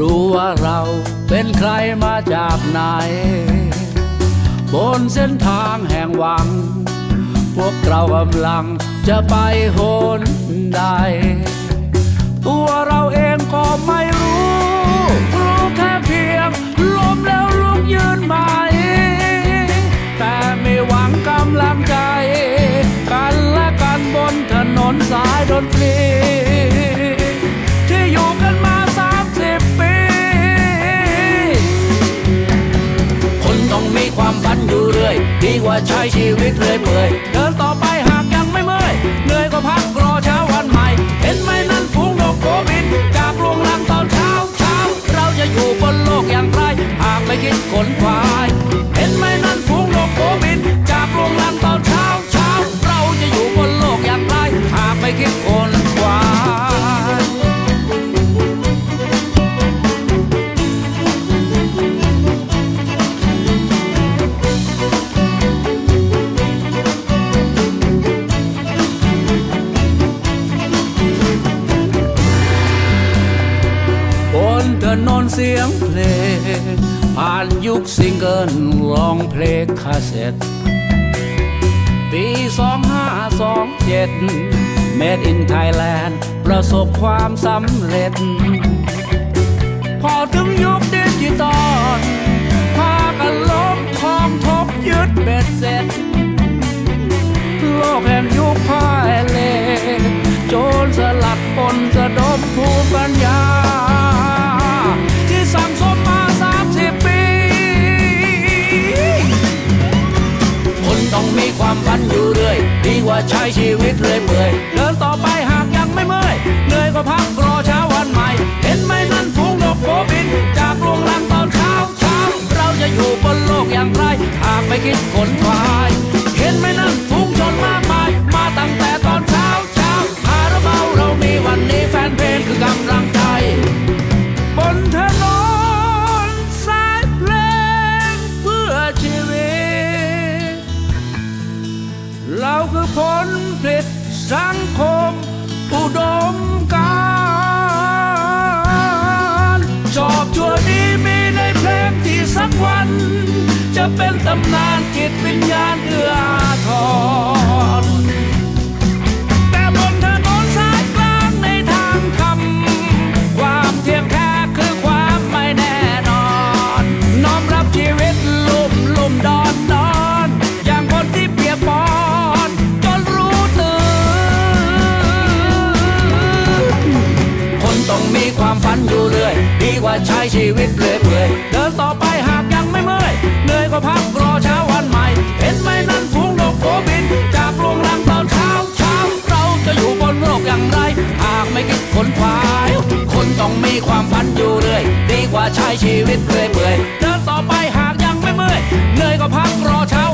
รู้ว่าเราเป็นใครมาจากไหน บนเส้นทางแห่งหวัง พวกเรากำลังจะไปโหนใด ตัวเราเองก็ไม่รู้ รู้แค่เพียงล้มแล้วลุกยืนใหม่แต่ไม่หวังกำลังใจ กันและกันบนถนนสายดนตรี ดีกว่าใช้ชีวิตเรื่อยเปื่อย สียงเพลง ผ่านยุคซิงเกิลร้องเพลงคาสเซ็ตปี 2527 Made in Thailand ประสบความสำเร็จ พอถึงยุคดิจิตอลพากันล้มคองทบยึดเบ็ดเสร็จ โลกแห่งยุคพ่ายเลโจรสลัดปนสะดมภูมิปัญญา ความฝันอยู่เรื่อย ดีกว่าใช้ชีวิตเรื่อยเปื่อยเดินต่อไปหากยังไม่เมื่อยเหนื่อยก็พักรอเช้าวันใหม่ เห็นไหมนั่นฝูงนกโกบิน จากโรงลังตอนเช้าเช้าเราจะอยู่บนโลกอย่างไรหากไม่คิดขนควาย เห็นไหมนั่นฝูง จะเป็นตำนานจิตวิญญาณเอื้ออาทรแต่บนถนนสายกลางในทางธรรมความเที่ยงแท้คือความไม่แน่นอน น้อมรับชีวิตลุ่มลุ่มดอนดอนอย่างคนที่เปียกปอนจนรู้ตื่นคนต้องมีความฝันอยู่เรื่อย ดีกว่าใช้ชีวิตเรื่อยเปื่อยเดินต่อไปหาก ใช้ชีวิตเรื่อยเปื่อยเดินต่อไปหากยังไม่เมื่อยเหนื่อยก็พักรอเช้า